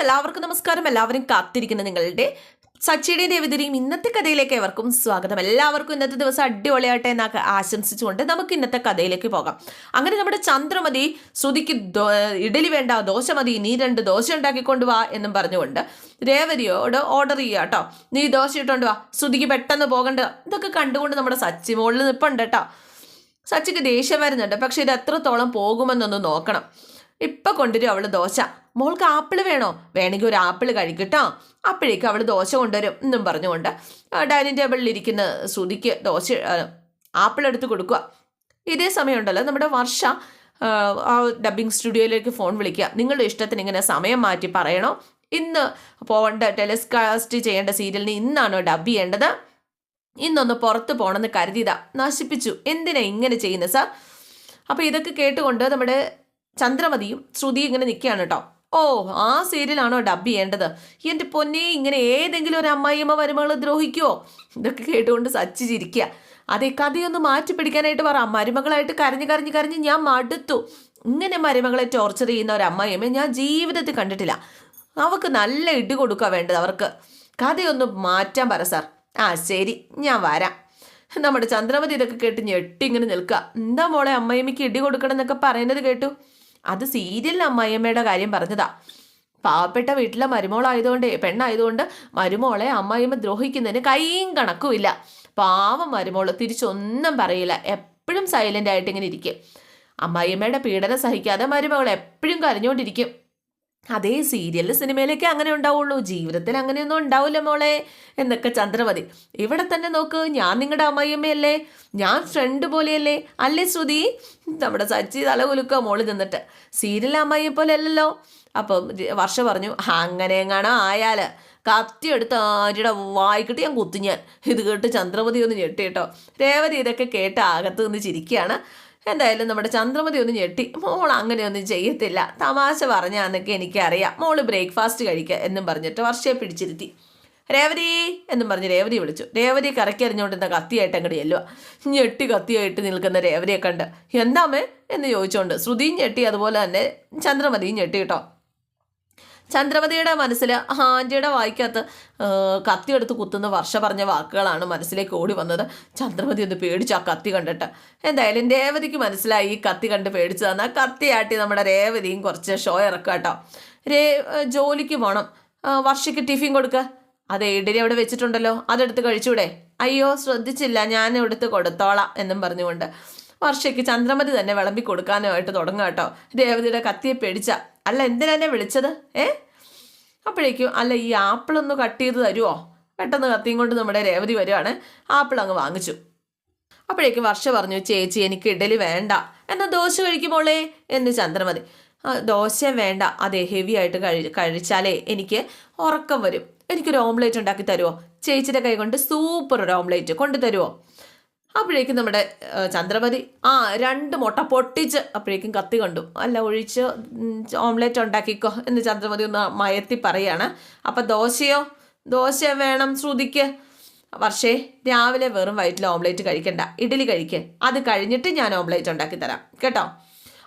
എല്ലാവർക്കും നമസ്കാരം. എല്ലാവരും കാത്തിരിക്കുന്ന നിങ്ങളുടെ സച്ചിയുടെയും ദേവതയും ഇന്നത്തെ കഥയിലേക്ക് എവർക്കും സ്വാഗതം. എല്ലാവർക്കും ഇന്നത്തെ ദിവസം അടിപൊളിയാട്ടെ എന്നൊക്കെ ആശംസിച്ചുകൊണ്ട് നമുക്ക് ഇന്നത്തെ കഥയിലേക്ക് പോകാം. അങ്ങനെ നമ്മുടെ ചന്ദ്രമതി ശ്രുതിക്ക് ഇഡലി വേണ്ട ദോശ മതി നീ രണ്ട് ദോശ ഉണ്ടാക്കിക്കൊണ്ട് വാ എന്നും പറഞ്ഞുകൊണ്ട് രേവതിയോട് ഓർഡർ ചെയ്യുക കേട്ടോ. നീ ദോശ ഇട്ടുകൊണ്ട് വാ. ശ്രുതിക്ക് പെട്ടെന്ന് പോകണ്ട. ഇതൊക്കെ കണ്ടുകൊണ്ട് നമ്മുടെ സച്ചി മുകളിൽ നിൽപ്പുണ്ട് കേട്ടോ. സച്ചിക്ക് ദേഷ്യം വരുന്നുണ്ട്. പക്ഷെ ഇത് എത്രത്തോളം പോകുമെന്നൊന്ന് നോക്കണം. ഇപ്പൊ കൊണ്ടുവരും അവൾ ദോശ. മോൾക്ക് ആപ്പിൾ വേണോ? വേണമെങ്കിൽ ഒരു ആപ്പിൾ കഴിക്കട്ടോ. അപ്പോഴേക്കും അവൾ ദോശ കൊണ്ടുവരും എന്നും പറഞ്ഞുകൊണ്ട് ഡൈനിങ് ടേബിളിൽ ഇരിക്കുന്ന ശ്രുതിക്ക് ദോശ ആപ്പിൾ എടുത്ത് കൊടുക്കുക. ഇതേ സമയമുണ്ടല്ലോ നമ്മുടെ വർഷ ആ, ഡബ്ബിംഗ് സ്റ്റുഡിയോയിലേക്ക് ഫോൺ വിളിക്കുക. നിങ്ങളുടെ ഇഷ്ടത്തിന് ഇങ്ങനെ സമയം മാറ്റി പറയണോ? ഇന്ന് പോകേണ്ട ടെലിസ്കാസ്റ്റ് ചെയ്യേണ്ട സീരിയലിന് ഇന്നാണോ ഡബ് ചെയ്യേണ്ടത്? ഇന്നൊന്ന് പുറത്ത് പോകണമെന്ന് കരുതിയതാ. നശിപ്പിച്ചു. എന്തിനാ ഇങ്ങനെ ചെയ്യുന്നത് സാർ? അപ്പോൾ ഇതൊക്കെ കേട്ടുകൊണ്ട് നമ്മുടെ ചന്ദ്രമതിയും ശ്രുതിയും ഇങ്ങനെ നിൽക്കുകയാണ് കേട്ടോ. ഓ ആ സീരിയലാണോ ഡബ് ചെയ്യേണ്ടത്? എന്റെ പൊന്നെ ഇങ്ങനെ ഏതെങ്കിലും ഒരു അമ്മായിയമ്മ വരുമ്പോൾ ദ്രോഹിക്കുമോ ഇതൊക്കെ കേട്ടുകൊണ്ട് സച്ചി ചിരിക്കുക അതെ കഥയൊന്ന് മാറ്റി പിടിക്കാനായിട്ട് പറ. മരുമകളായിട്ട് കരഞ്ഞ് കരഞ്ഞ് കരഞ്ഞ് ഞാൻ മടുത്തു. ഇങ്ങനെ മരുമകളെ ടോർച്ചർ ചെയ്യുന്ന ഒരു അമ്മായിയമ്മ ഞാൻ ജീവിതത്തിൽ കണ്ടിട്ടില്ല. അവർക്ക് നല്ല ഇടി കൊടുക്കുക വേണ്ടത് അവർക്ക്. കഥയൊന്ന് മാറ്റാൻ പറ സാർ. ആ ശരി ഞാൻ വരാം. നമ്മുടെ ചന്ദ്രമതി ഇതൊക്കെ കേട്ട് ഞെട്ടി ഇങ്ങനെ നിൽക്കുക എന്താ മോളെ അമ്മയമ്മയ്ക്ക് ഇടി കൊടുക്കണം എന്നൊക്കെ പറയുന്നത് കേട്ടു? അത് സീരിയലിൽ അമ്മായിയമ്മയുടെ കാര്യം പറഞ്ഞതാ. പാവപ്പെട്ട വീട്ടിലെ മരുമോളായതുകൊണ്ട് പെണ്ണായതുകൊണ്ട് മരുമോളെ അമ്മായിയമ്മ ദ്രോഹിക്കുന്നതിന് കൈയും കണക്കുമില്ല. പാവം മരുമോൾ തിരിച്ചൊന്നും പറയില്ല. എപ്പോഴും സൈലന്റ് ആയിട്ട് ഇങ്ങനെ ഇരിക്കും. അമ്മായിയമ്മയുടെ പീഡനം സഹിക്കാതെ മരുമകൾ എപ്പോഴും കരഞ്ഞുകൊണ്ടിരിക്കും അതേ സീരിയലിൽ സിനിമയിലൊക്കെ അങ്ങനെ ഉണ്ടാവുള്ളൂ. ജീവിതത്തിൽ അങ്ങനെയൊന്നും ഉണ്ടാവില്ല മോളെ എന്നൊക്കെ ചന്ദ്രമതി. ഇവിടെ തന്നെ നോക്ക് ഞാൻ നിങ്ങളുടെ അമ്മയമ്മയല്ലേ ഞാൻ ഫ്രണ്ട് പോലെയല്ലേ? അല്ലേ ശ്രുതി? നമ്മുടെ സച്ചി തല കുലുക്കുക മോൾ നിന്നിട്ട്. സീരിയൽ അമ്മയെ പോലെ അല്ലല്ലോ. അപ്പം വർഷ പറഞ്ഞു അങ്ങനെ എങ്ങാണോ ആയാൽ കത്തി എടുത്ത് ആരുടെ വായിക്കിട്ട് ഞാൻ കുത്തി ഞാൻ. ഇത് കേട്ട് ചന്ദ്രമതി ഒന്ന് ഞെട്ടി കേട്ടോ. രേവതി ഇതൊക്കെ കേട്ട് അകത്ത് നിന്ന് ചിരിക്കുകയാണ്. എന്തായാലും നമ്മുടെ ചന്ദ്രമതി ഒന്ന് ഞെട്ടി. മോൾ അങ്ങനെയൊന്നും ചെയ്യത്തില്ല. തമാശ പറഞ്ഞാന്നൊക്കെ എനിക്കറിയാം. മോൾ ബ്രേക്ക്ഫാസ്റ്റ് കഴിക്കുക എന്നും പറഞ്ഞിട്ട് വർഷയെ പിടിച്ചിരുത്തി. രേവതി എന്നും പറഞ്ഞ് രേവതി വിളിച്ചു. രേവതി കറക്കിയറിഞ്ഞുകൊണ്ടിരുന്ന കത്തിയായിട്ട് അങ്ങോട്ട് ചെല്ലുക ഞെട്ടി കത്തിയായിട്ട് നിൽക്കുന്ന രേവതിയെ കണ്ട്. എന്താമേ എന്ന് ചോദിച്ചുകൊണ്ട് ശ്രുതിയും ഞെട്ടി അതുപോലെ തന്നെ ചന്ദ്രമതിയും ഞെട്ടി കേട്ടോ. ചന്ദ്രമതിയുടെ മനസ്സിൽ ആന്റിയുടെ വായിക്കകത്ത് കത്തിയെടുത്ത് കുത്തുന്ന വർഷ പറഞ്ഞ വാക്കുകളാണ് മനസ്സിലേക്ക് ഓടി വന്നത്. ചന്ദ്രമതി ഒന്ന് പേടിച്ചു ആ കത്തി കണ്ടിട്ട്. എന്തായാലും രേവതിക്ക് മനസ്സിലായി ഈ കത്തി കണ്ട് പേടിച്ചു തന്നാൽ കത്തിയാട്ടി നമ്മുടെ രേവതിയും കുറച്ച് ഷോ ഇറക്കുക കേട്ടോ. രേ ജോലിക്ക് പോകണം വർഷയ്ക്ക് ടിഫിൻ കൊടുക്കുക അതെ ഇഡലി അവിടെ വെച്ചിട്ടുണ്ടല്ലോ. അതെടുത്ത് കഴിച്ചൂടെ? അയ്യോ ശ്രദ്ധിച്ചില്ല. ഞാൻ എടുത്ത് കൊടുത്തോളാം എന്നും പറഞ്ഞുകൊണ്ട്. വർഷയ്ക്ക് ചന്ദ്രമതി തന്നെ വിളമ്പി കൊടുക്കാനുമായിട്ട് തുടങ്ങുക കേട്ടോ. രേവതിയുടെ കത്തിയെ പേടിച്ച അല്ല എന്തിനാ എന്നെ വിളിച്ചത്? ഏ? അപ്പോഴേക്കും അല്ല ഈ ആപ്പിളൊന്ന് കട്ട് ചെയ്ത് തരുമോ പെട്ടെന്ന് കത്തിയും കൊണ്ട് നമ്മുടെ രേവതി വരുവാണ്. ആപ്പിൾ അങ്ങ് വാങ്ങിച്ചു. അപ്പോഴേക്കും വർഷ പറഞ്ഞു ചേച്ചി എനിക്ക് ഇഡലി വേണ്ട. എന്നാൽ ദോശ കഴിക്കുമ്പോളേ എന്ന് ചന്ദ്രമതി. "ആ, ദോശ വേണ്ട. അതെ ഹെവി ആയിട്ട് കഴി കഴിച്ചാലേ എനിക്ക് ഉറക്കം വരും. എനിക്കൊരു ഓംലേറ്റ് ഉണ്ടാക്കി തരുമോ ചേച്ചിയുടെ കൈ കൊണ്ട് സൂപ്പർ ഒരു ഓംലേറ്റ് കൊണ്ടു തരുമോ അപ്പോഴേക്കും നമ്മുടെ ചന്ദ്രപതി ആ രണ്ട് മുട്ട പൊട്ടിച്ച് അപ്പോഴേക്കും കത്തി കണ്ടു. അല്ല ഒഴിച്ച് ഓംലെറ്റ് ഉണ്ടാക്കിക്കോ എന്ന് ചന്ദ്രപതി ഒന്ന് മയത്തി പറയാണ്. അപ്പം ദോശയോ? ദോശ വേണം ശ്രുതിക്ക്. വർഷേ രാവിലെ വെറും വയറ്റിൽ ഓംലേറ്റ് കഴിക്കണ്ട. ഇഡലി കഴിക്ക്. അത് കഴിഞ്ഞിട്ട് ഞാൻ ഓംലേറ്റ് ഉണ്ടാക്കി തരാം. കേട്ടോ?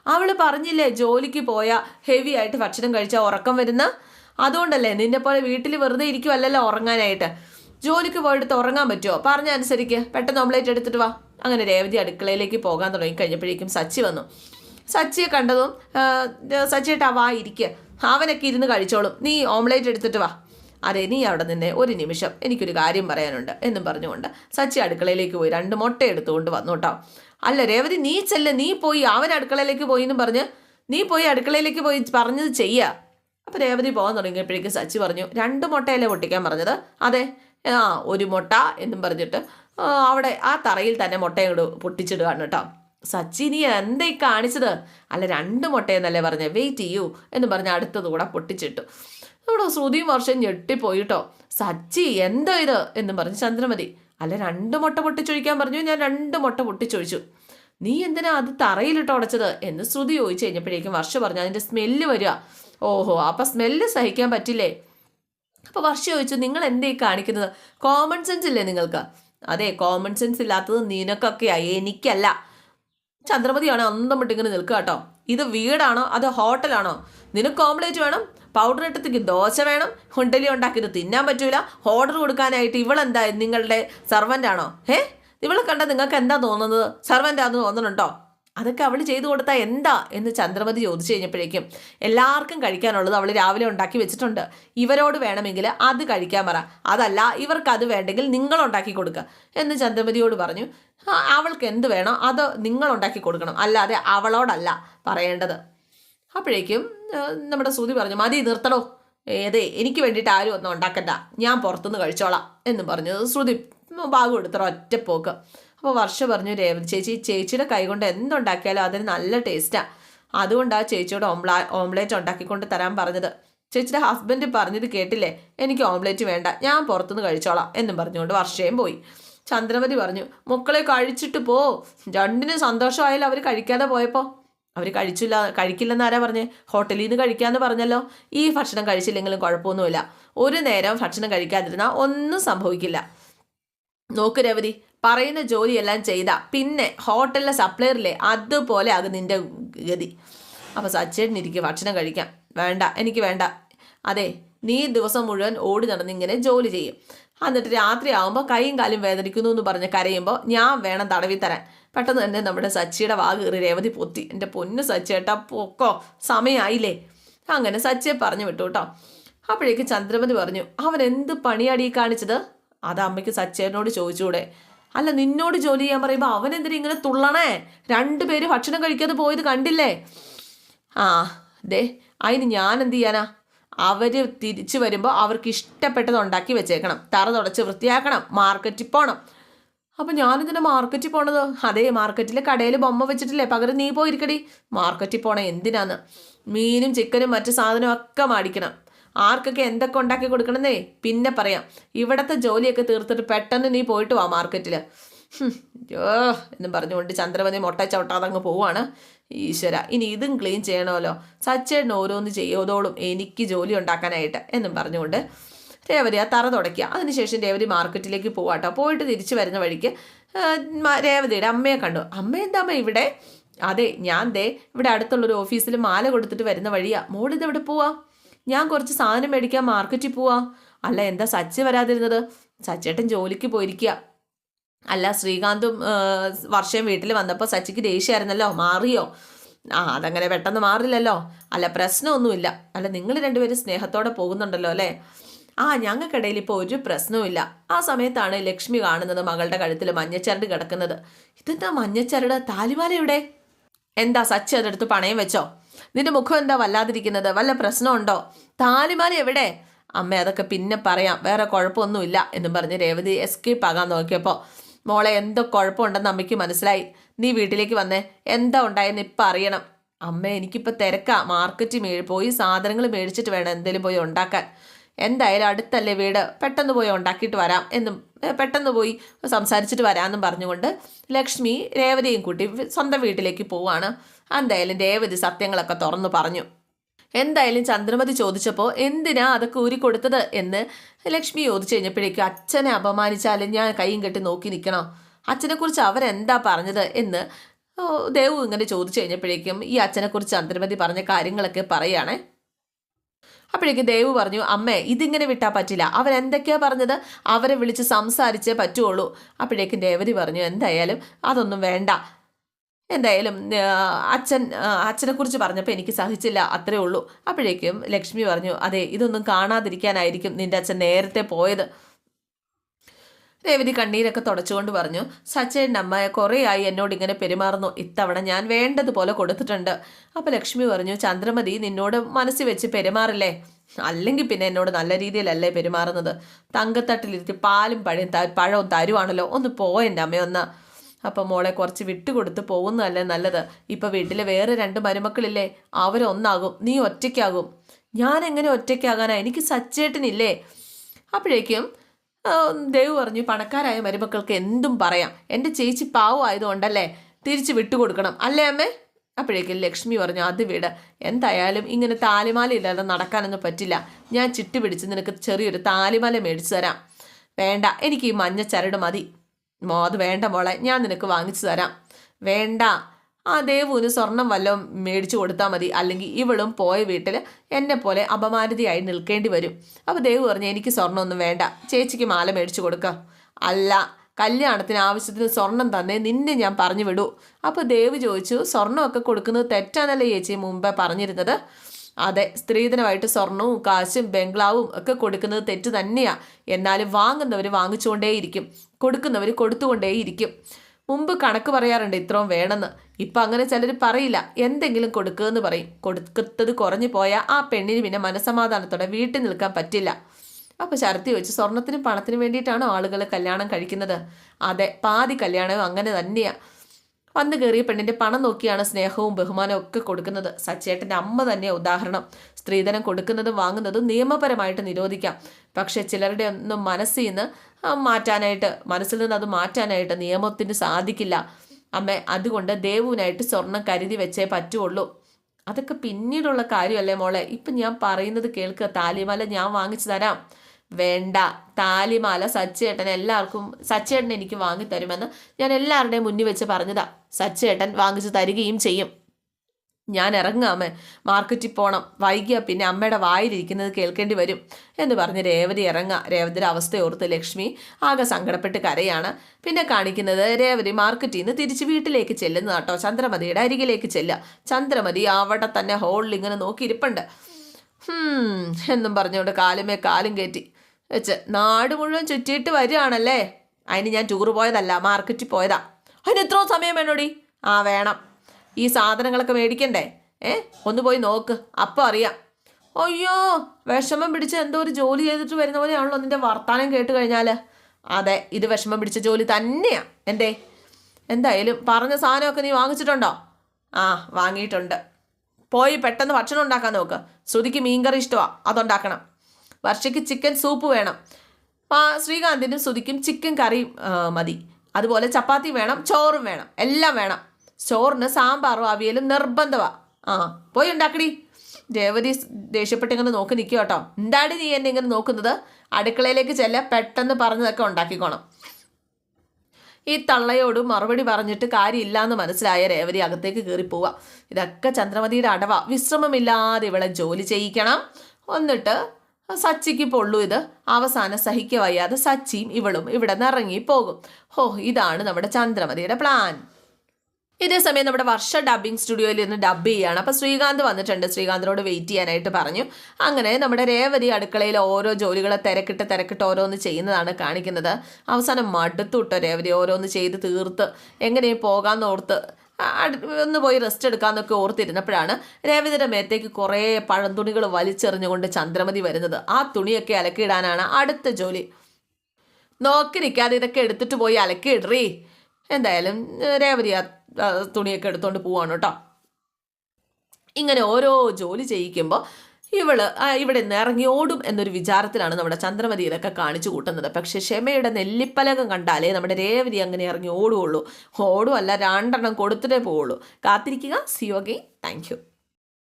അവൾ പറഞ്ഞില്ലേ ജോലിക്ക് പോയാൽ ഹെവി ആയിട്ട് ഭക്ഷണം കഴിച്ചാൽ ഉറക്കം വരുന്ന? അതുകൊണ്ടല്ലേ നിന്നെ പോലെ വീട്ടിൽ വെറുതെ ഇരിക്കുമല്ലല്ലോ ഉറങ്ങാനായിട്ട്. ജോലിക്ക് പോയിട്ട് ഉറങ്ങാൻ പറ്റുമോ പറഞ്ഞ അനുസരിക്ക്. പെട്ടെന്ന് ഓംലേറ്റ് എടുത്തിട്ട് വാ. അങ്ങനെ രേവതി അടുക്കളയിലേക്ക് പോകാൻ തുടങ്ങി. കഴിഞ്ഞപ്പോഴേക്കും സച്ചി വന്നു. സച്ചിയെ കണ്ടതും സച്ചിയേട്ടാ വാ ഇരിക്കുക അവനൊക്കെ ഇരുന്ന് കഴിച്ചോളും. നീ ഓംലേറ്റ് എടുത്തിട്ട് വാ. അതെ നീ അവിടെ നിന്നെ ഒരു നിമിഷം എനിക്കൊരു കാര്യം പറയാനുണ്ട് എന്നും പറഞ്ഞുകൊണ്ട് സച്ചി അടുക്കളയിലേക്ക് പോയി. രണ്ട് മുട്ട എടുത്തുകൊണ്ട് വന്നു കേട്ടോ. അല്ല രേവതി നീ ചെല്ല. നീ പോയി. അവൻ അടുക്കളയിലേക്ക് പോയി എന്നും പറഞ്ഞ്. നീ പോയി അടുക്കളയിലേക്ക് പോയി പറഞ്ഞത് ചെയ്യുക അപ്പോൾ രേവതി പോകാൻ തുടങ്ങിയപ്പോഴേക്കും സച്ചി പറഞ്ഞു രണ്ട് മുട്ടയല്ലേ പൊട്ടിക്കാൻ പറഞ്ഞത്? അതെ. ആ ഒരു മുട്ട എന്നും പറഞ്ഞിട്ട് അവിടെ ആ തറയിൽ തന്നെ മുട്ടയോട് പൊട്ടിച്ചിടുകയാണ് കേട്ടോ. സച്ചി നീ എന്തേ കാണിച്ചത്? അല്ല രണ്ട് മുട്ടയെന്നല്ലേ പറഞ്ഞത് വെയിറ്റ് ചെയ്യൂ എന്ന് പറഞ്ഞ് അടുത്തത് കൂടെ പൊട്ടിച്ചിട്ടു. നമ്മുടെ ശ്രുതിയും വർഷം ഞെട്ടിപ്പോയി കേട്ടോ. സച്ചി എന്തോ ഇത്? എന്നും പറഞ്ഞ് ചന്ദ്രമതി. അല്ല രണ്ട് മുട്ട പൊട്ടിച്ചൊഴിക്കാൻ പറഞ്ഞു. ഞാൻ രണ്ട് മുട്ട പൊട്ടിച്ചൊഴിച്ചു. നീ എന്തിനാ അത് തറയിലിട്ട് ഉടച്ചത്? എന്ന് ശ്രുതി ചോദിച്ചു കഴിഞ്ഞപ്പോഴേക്കും വർഷ പറഞ്ഞു അതിന്റെ സ്മെല്ല് വരിക. ഓഹോ അപ്പം സ്മെല്ല് സഹിക്കാൻ പറ്റില്ലേ? അപ്പോൾ വർഷ ചോദിച്ചു നിങ്ങൾ എന്തേ കാണിക്കുന്നത്? കോമൺ സെൻസ് ഇല്ലേ നിങ്ങൾക്ക്? അതെ കോമൺ സെൻസ് ഇല്ലാത്തത് നിനക്കൊക്കെയായി എനിക്കല്ല. ചന്ദ്രമതിയാണ് അന്തം വിട്ട് നിൽക്കുക കേട്ടോ. ഇത് വീടാണോ? അതോ ഹോട്ടലാണോ? നിനക്ക് ഓംലേറ്റ് വേണം പൗഡർ ഇട്ടത്തേക്ക് ദോശ വേണം ഉണ്ടലി ഉണ്ടാക്കിയത് തിന്നാൻ പറ്റൂല ഓർഡർ കൊടുക്കാനായിട്ട് ഇവളെന്താ നിങ്ങളുടെ സർവന്റ് ആണോ? ഏ? ഇവളെ കണ്ട നിങ്ങൾക്ക് എന്താ തോന്നുന്നത്? സർവന്റ് ആണെന്ന് തോന്നുന്നുണ്ടോ അതൊക്കെ അവൾ ചെയ്തു കൊടുത്താൽ എന്താ എന്ന് ചന്ദ്രമതി ചോദിച്ചു കഴിഞ്ഞപ്പോഴേക്കും എല്ലാവർക്കും കഴിക്കാനുള്ളത് അവൾ രാവിലെ ഉണ്ടാക്കി വെച്ചിട്ടുണ്ട്. ഇവരോട് വേണമെങ്കിൽ അത് കഴിക്കാൻ പറ. അതല്ല ഇവർക്ക് അത് വേണ്ടെങ്കിൽ നിങ്ങൾ ഉണ്ടാക്കി കൊടുക്കുക എന്ന് ചന്ദ്രമതിയോട് പറഞ്ഞു "ആ, അവൾക്ക് എന്ത് വേണോ? അത് നിങ്ങൾ ഉണ്ടാക്കി കൊടുക്കണം. അല്ലാതെ അവളോടല്ല പറയേണ്ടത്. അപ്പോഴേക്കും നമ്മുടെ ശ്രുതി പറഞ്ഞു മതി നിർത്തണോ? ഏതേ എനിക്ക് വേണ്ടിയിട്ട് ആരും ഒന്നും ഉണ്ടാക്കണ്ട. ഞാൻ പുറത്തുനിന്ന് കഴിച്ചോളാം. എന്ന് പറഞ്ഞു. ശ്രുതി ഭാഗം എടുത്തറ ഒറ്റപ്പോക്ക് അപ്പോൾ വർഷ പറഞ്ഞു രേവതി ചേച്ചി ചേച്ചിയുടെ കൈകൊണ്ട് എന്തുണ്ടാക്കിയാലും അതിന് നല്ല ടേസ്റ്റാണ് അതുകൊണ്ടാണ് ചേച്ചിയോട് ഓംലാ ഓംലേറ്റ് ഉണ്ടാക്കിക്കൊണ്ട് തരാൻ പറഞ്ഞത്. ചേച്ചിയുടെ ഹസ്ബൻഡ് പറഞ്ഞത് കേട്ടില്ലേ? എനിക്ക് ഓംലേറ്റ് വേണ്ട ഞാൻ പുറത്തുനിന്ന് കഴിച്ചോളാം എന്നും പറഞ്ഞുകൊണ്ട് വർഷയും പോയി. ചന്ദ്രമതി പറഞ്ഞു മക്കളെ കഴിച്ചിട്ട് പോ. രണ്ടിനും സന്തോഷമായാലും അവർ കഴിക്കാതെ പോയപ്പോൾ അവർ കഴിച്ചില്ല കഴിക്കില്ലെന്ന് ആരാ പറഞ്ഞേ? ഹോട്ടലിൽ നിന്ന് കഴിക്കാമെന്ന് പറഞ്ഞല്ലോ. ഈ ഭക്ഷണം കഴിച്ചില്ലെങ്കിലും കുഴപ്പമൊന്നുമില്ല. ഒരു നേരം ഭക്ഷണം കഴിക്കാതിരുന്നാൽ ഒന്നും സംഭവിക്കില്ല. നോക്ക് രവതി പറയുന്ന ജോലിയെല്ലാം ചെയ്താൽ പിന്നെ ഹോട്ടലിലെ സപ്ലയറിലെ അതുപോലെ ആകും നിന്റെ ഗതി. അപ്പോൾ സച്ചേട്ടൻ ഇരിക്കുക ഭക്ഷണം കഴിക്കാം. വേണ്ട എനിക്ക് വേണ്ട. അതെ നീ ദിവസം മുഴുവൻ ഓടി നടന്ന് ഇങ്ങനെ ജോലി ചെയ്യും. എന്നിട്ട് രാത്രി ആകുമ്പോൾ കൈയും കാലും വേദനിക്കുന്നു എന്ന് പറഞ്ഞ് കരയുമ്പോൾ ഞാൻ വേണം തടവി തരാൻ. പെട്ടെന്ന് തന്നെ നമ്മുടെ സച്ചിയുടെ വാ കയറി രേവതി പൊത്തി. എന്റെ പൊന്ന് സച്ചേട്ടാ പൊക്കോ? സമയമായില്ലേ അങ്ങനെ സച്ചിയെ പറഞ്ഞു വിട്ടു കേട്ടോ. അപ്പോഴേക്ക് ചന്ദ്രമതി പറഞ്ഞു അവൻ എന്ത് പണിയാടി കാണിച്ചത്? അത് അമ്മയ്ക്ക് സച്ചേനോട് ചോദിച്ചൂടെ. അല്ല നിന്നോട് ജോലി ചെയ്യാൻ പറയുമ്പോൾ അവൻ എന്തിനാ ഇങ്ങനെ തുള്ളണേ? രണ്ടുപേര് ഭക്ഷണം കഴിക്കാതെ പോയത് കണ്ടില്ലേ? ആ ദേ അതിന് ഞാൻ എന്ത് ചെയ്യാനാ? അവർ തിരിച്ചു വരുമ്പോൾ അവർക്ക് ഇഷ്ടപ്പെട്ടത് ഉണ്ടാക്കി വെച്ചേക്കണം. തറ തുടച്ച് വൃത്തിയാക്കണം. മാർക്കറ്റിൽ പോകണം അപ്പം ഞാനിതിനെ മാർക്കറ്റിൽ പോണത്? അതേ മാർക്കറ്റിലെ കടയിൽ ബൊമ്മ വെച്ചിട്ടില്ലേ? പകരം നീ പോയിരിക്കടി. മാർക്കറ്റിൽ പോണ എന്തിനാന്ന്? മീനും ചിക്കനും മറ്റു സാധനവും ഒക്കെ മാടിക്കണം. ആർക്കൊക്കെ എന്തൊക്കെ ഉണ്ടാക്കി കൊടുക്കണമെന്നേ പിന്നെ പറയാം. ഇവിടത്തെ ജോലിയൊക്കെ തീർത്തിട്ട് പെട്ടെന്ന് നീ പോയിട്ട് വാ മാർക്കറ്റിൽ യോ എന്നും പറഞ്ഞുകൊണ്ട് ചന്ദ്രമതി മുട്ട ചവിട്ടാതെ പോവാണ്. ഈശ്വര ഇനി ഇതും ക്ലീൻ ചെയ്യണമല്ലോ. സച്ചേട്ടൻ ഓരോന്ന് ചെയ്യോതോളും എനിക്ക് ജോലി ഉണ്ടാക്കാനായിട്ട് എന്നും പറഞ്ഞുകൊണ്ട് രേവതി ആ തറ തുടയ്ക്കുക. അതിനുശേഷം രേവതി മാർക്കറ്റിലേക്ക് പോവാട്ടോ. പോയിട്ട് തിരിച്ചു വരുന്ന വഴിക്ക് രേവതിയുടെ അമ്മയെ കണ്ടു. അമ്മ എന്താ അമ്മ ഇവിടെ? അതെ ഞാൻ ദേ ഇവിടെ അടുത്തുള്ളൊരു ഓഫീസിൽ മാല കൊടുത്തിട്ട് വരുന്ന വഴിയാ. മോളിത് എവിടെ പോവാ? ഞാൻ കുറച്ച് സാധനം മേടിക്കാൻ മാർക്കറ്റിൽ പോവാ. അല്ല എന്താ സച്ചി വരാതിരുന്നത്? സച്ചേട്ടൻ ജോലിക്ക് പോയിരിക്കുക അല്ല ശ്രീകാന്തും വർഷം വീട്ടിൽ വന്നപ്പോൾ സച്ചിക്ക് ദേഷ്യമായിരുന്നല്ലോ മാറിയോ? ആ അതങ്ങനെ പെട്ടെന്ന് മാറില്ലല്ലോ. അല്ല പ്രശ്നമൊന്നുമില്ല. അല്ല നിങ്ങൾ രണ്ടുപേരും സ്നേഹത്തോടെ പോകുന്നുണ്ടല്ലോ അല്ലേ? ആ ഞങ്ങൾക്കിടയിൽ ഇപ്പോൾ ഒരു പ്രശ്നവുമില്ല. ആ സമയത്താണ് ലക്ഷ്മി കാണുന്നത് മകളുടെ കഴുത്തിൽ മഞ്ഞച്ചരട് കിടക്കുന്നത്. ഇതെന്താ മഞ്ഞച്ചരട്? താലിമാല എവിടെ? എന്താ സച്ചി അതെടുത്ത് പണയം വെച്ചോ? നിന്റെ മുഖം എന്താ വല്ലാതിരിക്കുന്നത്? വല്ല പ്രശ്നമുണ്ടോ? താലിമാല എവിടെ? അമ്മ അതൊക്കെ പിന്നെ പറയാം. വേറെ കുഴപ്പമൊന്നുമില്ല എന്നും പറഞ്ഞ് രേവതി എസ്കേപ്പ് ആകാൻ നോക്കിയപ്പോൾ മോളെ എന്തോ കുഴപ്പമുണ്ടെന്ന് അമ്മയ്ക്ക് മനസ്സിലായി. നീ വീട്ടിലേക്ക് വന്നേ. എന്താ ഉണ്ടായെന്ന് ഇപ്പം അറിയണം. അമ്മ എനിക്കിപ്പോൾ തിരക്കാ. മാർക്കറ്റിൽ പോയി സാധനങ്ങൾ മേടിച്ചിട്ട് വേണം എന്തെങ്കിലും പോയി ഉണ്ടാക്കാൻ. എന്തായാലും അടുത്തല്ലേ വീട്? പെട്ടെന്ന് പോയി ഉണ്ടാക്കിയിട്ട് വരാം എന്നും പെട്ടെന്ന് പോയി സംസാരിച്ചിട്ട് വരാമെന്നും പറഞ്ഞുകൊണ്ട് ലക്ഷ്മി രേവതിയും കൂട്ടി സ്വന്തം വീട്ടിലേക്ക് പോവാണ്. എന്തായാലും രേവതി സത്യങ്ങളൊക്കെ തുറന്നു പറഞ്ഞു. എന്തായാലും ചന്ദ്രമതി ചോദിച്ചപ്പോൾ എന്തിനാ അതൊക്കെ ഊരി കൊടുത്തത് എന്ന് ലക്ഷ്മി ചോദിച്ചു കഴിഞ്ഞപ്പോഴേക്കും അച്ഛനെ അപമാനിച്ചാലും ഞാൻ കൈയും കെട്ടി നോക്കി നിൽക്കണോ? അച്ഛനെക്കുറിച്ച് അവരെന്താ പറഞ്ഞത് എന്ന് ദേവു ഇങ്ങനെ ചോദിച്ചു കഴിഞ്ഞപ്പോഴേക്കും ഈ അച്ഛനെക്കുറിച്ച് ചന്ദ്രമതി പറഞ്ഞ കാര്യങ്ങളൊക്കെ പറയുകയാണേ. അപ്പോഴേക്കും ദേവ് പറഞ്ഞു അമ്മേ ഇതിങ്ങനെ വിട്ടാൽ പറ്റില്ല. അവരെന്തൊക്കെയാ പറഞ്ഞത്? അവരെ വിളിച്ച് സംസാരിച്ചേ പറ്റുള്ളൂ. അപ്പോഴേക്കും രേവതി പറഞ്ഞു എന്തായാലും അതൊന്നും വേണ്ട. എന്തായാലും അച്ഛൻ അച്ഛനെക്കുറിച്ച് പറഞ്ഞപ്പോൾ എനിക്ക് സഹിച്ചില്ല അത്രേ ഉള്ളൂ. അപ്പോഴേക്കും ലക്ഷ്മി പറഞ്ഞു അതെ ഇതൊന്നും കാണാതിരിക്കാനായിരിക്കും നിന്റെ അച്ഛൻ നേരത്തെ പോയത്. രേവതി കണ്ണീരൊക്കെ തുടച്ചുകൊണ്ട് പറഞ്ഞു സച്ചേന്റെ അമ്മയെ കുറേ ആയി എന്നോട് ഇങ്ങനെ പെരുമാറുന്നു. ഇത്തവണ ഞാൻ വേണ്ടതുപോലെ കൊടുത്തിട്ടുണ്ട്. അപ്പോൾ ലക്ഷ്മി പറഞ്ഞു ചന്ദ്രമതി നിന്നോട് മനസ്സിൽ വെച്ച് പെരുമാറില്ലേ? അല്ലെങ്കിൽ പിന്നെ എന്നോട് നല്ല രീതിയിലല്ലേ പെരുമാറുന്നത്? തങ്കത്തട്ടിലിരുത്തി പാലും പഴയും പഴവും തരുവാണല്ലോ ഒന്ന് പോ എന്റെ അമ്മയൊന്ന് അപ്പം മോളെ കുറച്ച് വിട്ടുകൊടുത്ത് പോകുന്നതല്ലേ നല്ലത്. ഇപ്പം വീട്ടിലെ വേറെ രണ്ട് മരുമക്കളില്ലേ അവരൊന്നാകും നീ ഒറ്റയ്ക്കാകും. ഞാൻ എങ്ങനെ എനിക്ക് സച്ചേട്ടനില്ലേ? അപ്പോഴേക്കും ദേവ് പറഞ്ഞു പണക്കാരായ മരുമക്കൾക്ക് എന്തും പറയാം. എന്റെ ചേച്ചി പാവമായതുകൊണ്ടല്ലേ തിരിച്ച് വിട്ടുകൊടുക്കണം. അല്ലേ അമ്മേ? അപ്പോഴേക്കും ലക്ഷ്മി പറഞ്ഞു അത് വിട്. എന്തായാലും ഇങ്ങനെ താലിമാല ഇല്ലാതെ നടക്കാനൊന്നും പറ്റില്ല. ഞാൻ ചിട്ടി പിടിച്ച് നിനക്ക് ചെറിയൊരു താലിമാല മേടിച്ചു തരാം. വേണ്ട എനിക്ക് ഈ മഞ്ഞ ചരട് മതി. മോ അത് വേണ്ട മോളെ. ഞാൻ നിനക്ക് വാങ്ങിച്ചു തരാം. വേണ്ട. ആ ദേവുവിന് സ്വർണം വല്ലതും മേടിച്ചു കൊടുത്താൽ മതി. അല്ലെങ്കിൽ ഇവളും പോയ വീട്ടിൽ എന്നെ പോലെ അപമാനിതയായി നിൽക്കേണ്ടി വരും. അപ്പോൾ ദേവ് പറഞ്ഞു എനിക്ക് സ്വർണമൊന്നും വേണ്ട. ചേച്ചിക്ക് മാല മേടിച്ചു കൊടുക്കാം. അല്ല കല്യാണത്തിന് ആവശ്യത്തിന് സ്വർണം തന്നേ നിന്നെ ഞാൻ പറഞ്ഞു വിടൂ. അപ്പോൾ ദേവ് ചോദിച്ചു സ്വർണമൊക്കെ കൊടുക്കുന്നത് തെറ്റാണല്ലേ ചേച്ചി മുമ്പേ പറഞ്ഞിരുന്നത്? അതെ സ്ത്രീധനമായിട്ട് സ്വർണവും കാശും ബംഗ്ലാവും ഒക്കെ കൊടുക്കുന്നത് തെറ്റ് തന്നെയാണ് എന്നാലും വാങ്ങുന്നവർ വാങ്ങിച്ചുകൊണ്ടേയിരിക്കും. കൊടുക്കുന്നവർ കൊടുത്തുകൊണ്ടേയിരിക്കും. മുമ്പ് കണക്ക് പറയാറുണ്ട് ഇത്രയും വേണമെന്ന്. ഇപ്പം അങ്ങനെ ചിലർ പറയില്ല. എന്തെങ്കിലും കൊടുക്കുമെന്ന് പറയും. കൊടുക്കത്തത് കുറഞ്ഞു പോയാൽ ആ പെണ്ണിന് പിന്നെ മനസമാധാനത്തോടെ വീട്ടിൽ നിൽക്കാൻ പറ്റില്ല. അപ്പോൾ ശരത്തി വെച്ച് സ്വർണത്തിനും പണത്തിനും വേണ്ടിയിട്ടാണോ ആളുകൾ കല്യാണം കഴിക്കുന്നത്? അതെ പാതി കല്യാണവും അങ്ങനെ തന്നെയാണ് വന്നു കയറിയ പെണ്ണിന്റെ പണം നോക്കിയാണ് സ്നേഹവും ബഹുമാനവും ഒക്കെ കൊടുക്കുന്നത്. സച്ചേട്ടന്റെ അമ്മ തന്നെ ഉദാഹരണം. സ്ത്രീധനം കൊടുക്കുന്നതും വാങ്ങുന്നതും നിയമപരമായിട്ട് നിരോധിക്കാം. പക്ഷേ ചിലരുടെ ഒന്നും മനസ്സിൽ നിന്ന് മാറ്റാനായിട്ട് മനസ്സിൽ നിന്ന് അത് മാറ്റാനായിട്ട് നിയമത്തിന് സാധിക്കില്ല. അമ്മ അതുകൊണ്ട് ദേവുവിനായിട്ട് സ്വർണം കരുതി വെച്ചേ പറ്റുള്ളൂ. അതൊക്കെ പിന്നീടുള്ള കാര്യമല്ലേ മോളെ? ഇപ്പം ഞാൻ പറയുന്നത് കേൾക്കുക. താലിമാല ഞാൻ വാങ്ങിച്ചു തരാം. വേണ്ട. താലിമാല സച്ചേട്ടൻ എല്ലാവർക്കും സച്ചേട്ടൻ എനിക്ക് വാങ്ങിത്തരുമെന്ന് ഞാൻ എല്ലാവരുടെയും മുന്നിൽ വെച്ച് പറഞ്ഞതാ. സച്ചേട്ടൻ വാങ്ങിച്ചു തരികയും ചെയ്യും. ഞാൻ ഇറങ്ങാമേ മാർക്കറ്റിൽ പോകണം വൈകിയാൽ പിന്നെ അമ്മയുടെ വായിലിരിക്കുന്നത് കേൾക്കേണ്ടി വരും എന്ന് പറഞ്ഞ് രേവതി ഇറങ്ങുക രേവതിയുടെ അവസ്ഥ ഓർത്ത് ലക്ഷ്മി ആകെ സങ്കടപ്പെട്ട് കരയാണ്. പിന്നെ കാണിക്കുന്നത് രേവതി മാർക്കറ്റിൽ നിന്ന് തിരിച്ച് വീട്ടിലേക്ക് ചെല്ലുന്ന കേട്ടോ. ചന്ദ്രമതിയുടെ അരികിലേക്ക് ചെല്ലുക. ചന്ദ്രമതി അവിടെ തന്നെ ഹോളിൽ ഇങ്ങനെ നോക്കിയിരിപ്പുണ്ട് എന്നും പറഞ്ഞുകൊണ്ട് കാലുമേ കാലും കയറ്റി. വെച്ച് നാട് മുഴുവൻ ചുറ്റിയിട്ട് വരികയാണല്ലേ? അതിന് ഞാൻ ടൂർ പോയതല്ല മാർക്കറ്റിൽ പോയതാ. അതിന് എത്രയോ സമയം വേണോടി? ആ വേണം. ഈ സാധനങ്ങളൊക്കെ മേടിക്കണ്ടേ? ഏ? ഒന്ന് പോയി നോക്ക്. അപ്പോൾ അറിയാം. അയ്യോ വിഷമം പിടിച്ച് എന്തോ ഒരു ജോലി ചെയ്തിട്ട് വരുന്ന പോലെയാണല്ലോ നിന്റെ വർത്താനം കേട്ട് കഴിഞ്ഞാൽ അതെ ഇത് വിഷമം പിടിച്ച ജോലി തന്നെയാണ് എന്റെ എന്തായാലും പറഞ്ഞ സാധനമൊക്കെ നീ വാങ്ങിച്ചിട്ടുണ്ടോ? ആ വാങ്ങിയിട്ടുണ്ട്. പോയി പെട്ടെന്ന് ഭക്ഷണം ഉണ്ടാക്കാൻ നോക്ക്. ശ്രുതിക്ക് മീൻകറി ഇഷ്ടമാണ് അതുണ്ടാക്കണം. വർഷയ്ക്ക് ചിക്കൻ സൂപ്പ് വേണം. ശ്രീകാന്തിനും ശ്രുതിക്കും ചിക്കൻ കറി മതി. അതുപോലെ ചപ്പാത്തി വേണം ചോറും വേണം. എല്ലാം വേണം. ചോറിന് സാമ്പാറും അവിയലും നിർബന്ധമാണ് ആ പോയി ഉണ്ടാക്കടി. രേവതി ദേഷ്യപ്പെട്ട് ഇങ്ങനെ നോക്കി നിൽക്കുക കേട്ടോ എന്താടി നീ എന്നെ ഇങ്ങനെ നോക്കുന്നത്? അടുക്കളയിലേക്ക് ചെല്ല പെട്ടെന്ന് പറഞ്ഞതൊക്കെ ഉണ്ടാക്കിക്കോണം. ഈ തള്ളയോട് മറുപടി പറഞ്ഞിട്ട് കാര്യമില്ല എന്ന് മനസ്സിലായ രേവതി അകത്തേക്ക് കയറിപ്പോവുക പോവുക ഇതൊക്കെ ചന്ദ്രമതിയുടെ അടവ. വിശ്രമമില്ലാതെ ഇവളെ ജോലി ചെയ്യിക്കണം. എന്നിട്ട് സച്ചിക്ക് പൊള്ളു ഇത്. അവസാനം സഹിക്ക വയ്യാതെ സച്ചിയും ഇവളും ഇവിടെ നിന്ന് ഇറങ്ങി പോകും ഹോ ഇതാണ് നമ്മുടെ ചന്ദ്രമതിയുടെ പ്ലാൻ. ഇതേ സമയം നമ്മുടെ വർഷ ഡബിങ് സ്റ്റുഡിയോയിൽ നിന്ന് ഡബ് ചെയ്യാണ്. അപ്പോൾ ശ്രീകാന്ത് വന്നിട്ടുണ്ട്. ശ്രീകാന്തിനോട് വെയിറ്റ് ചെയ്യാനായിട്ട് പറഞ്ഞു. അങ്ങനെ നമ്മുടെ രേവതി അടുക്കളയിൽ ഓരോ ജോലികളെ തിരക്കിട്ട് തിരക്കിട്ട് ഓരോന്ന് ചെയ്യുന്നതാണ് കാണിക്കുന്നത്. അവസാനം മടുത്തുട്ടോ രേവതി. ഓരോന്ന് ചെയ്ത് തീർത്ത് എങ്ങനെയും പോകാമെന്നോർത്ത് ഒന്ന് പോയി റെസ്റ്റ് എടുക്കാമെന്നൊക്കെ ഓർത്തിരുന്നപ്പോഴാണ് രേവതിയുടെ മേത്തേക്ക് കുറേ പഴന്തുണികൾ വലിച്ചെറിഞ്ഞുകൊണ്ട് ചന്ദ്രമതി വരുന്നത്. ആ തുണിയൊക്കെ അലക്കിയിടാനാണ് അടുത്ത ജോലി. നോക്കി നിൽക്കാതെ ഇതൊക്കെ എടുത്തിട്ട് പോയി അലക്കിയിടറി. എന്തായാലും രേവതി തുണിയൊക്കെ എടുത്തുകൊണ്ട് പോവാണ് കേട്ടോ. ഇങ്ങനെ ഓരോ ജോലി ചെയ്യിക്കുമ്പോൾ ഇവൾ ഇവിടെ നിന്ന് ഇറങ്ങി ഓടും എന്നൊരു വിചാരത്തിലാണ് നമ്മുടെ ചന്ദ്രമതി ഇതൊക്കെ കാണിച്ചു കൂട്ടുന്നത്. പക്ഷെ ക്ഷമയുടെ നെല്ലിപ്പലകം കണ്ടാലേ നമ്മുടെ രേവതി അങ്ങനെ ഇറങ്ങി ഓടുകയുള്ളൂ ഓടുമല്ല രണ്ടെണ്ണം കൊടുത്തിട്ടേ പോവുള്ളൂ. കാത്തിരിക്കുക. സിയോഗി താങ്ക് യു